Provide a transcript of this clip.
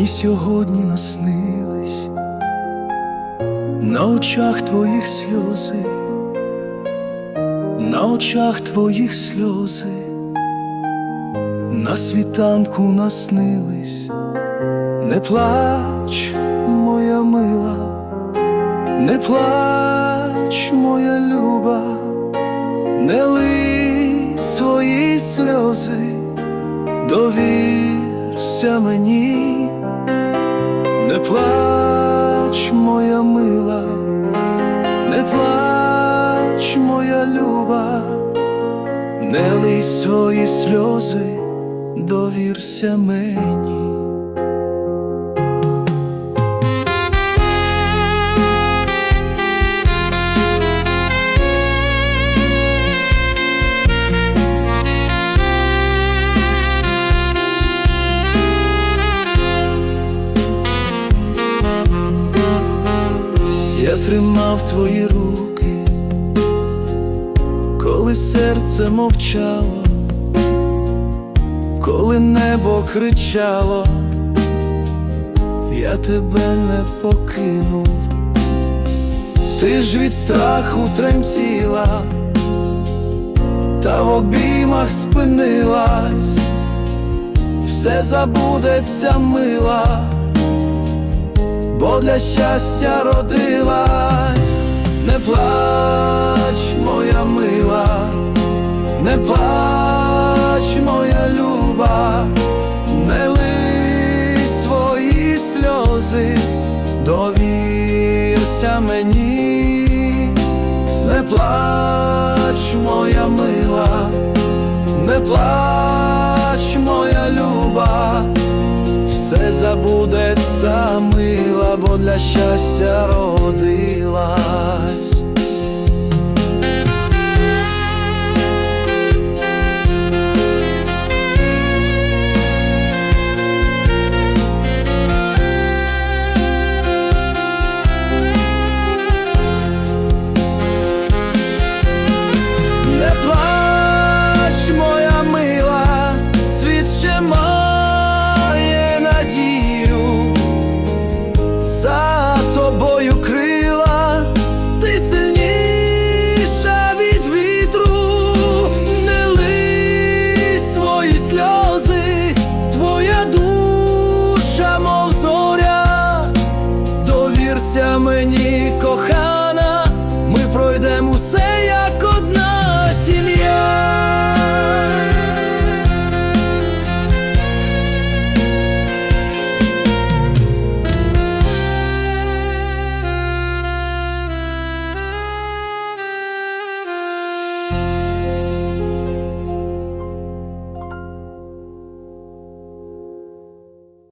мені сьогодні наснились, на очах твоїх сльози, на очах твоїх сльози, на світанку наснились, не плач, моя мила, не плач, моя люба, не лий свої сльози, довірся мені, не плач, моя мила, не плач, моя люба, не лий свої сльози, довірся мені. Тримав твої руки, коли серце мовчало, коли небо кричало, я тебе не покинув, ти ж від страху тремтіла, та в обіймах спинилась, все забудеться мила бо для щастя родилась, не плач, моя мила, не плач, моя люба, не лий свої сльози, довірся мені, не плач, моя мила, не плач, моя люба забудеться мила, бо для щастя родилась. мені, кохана, ми пройдемо усе.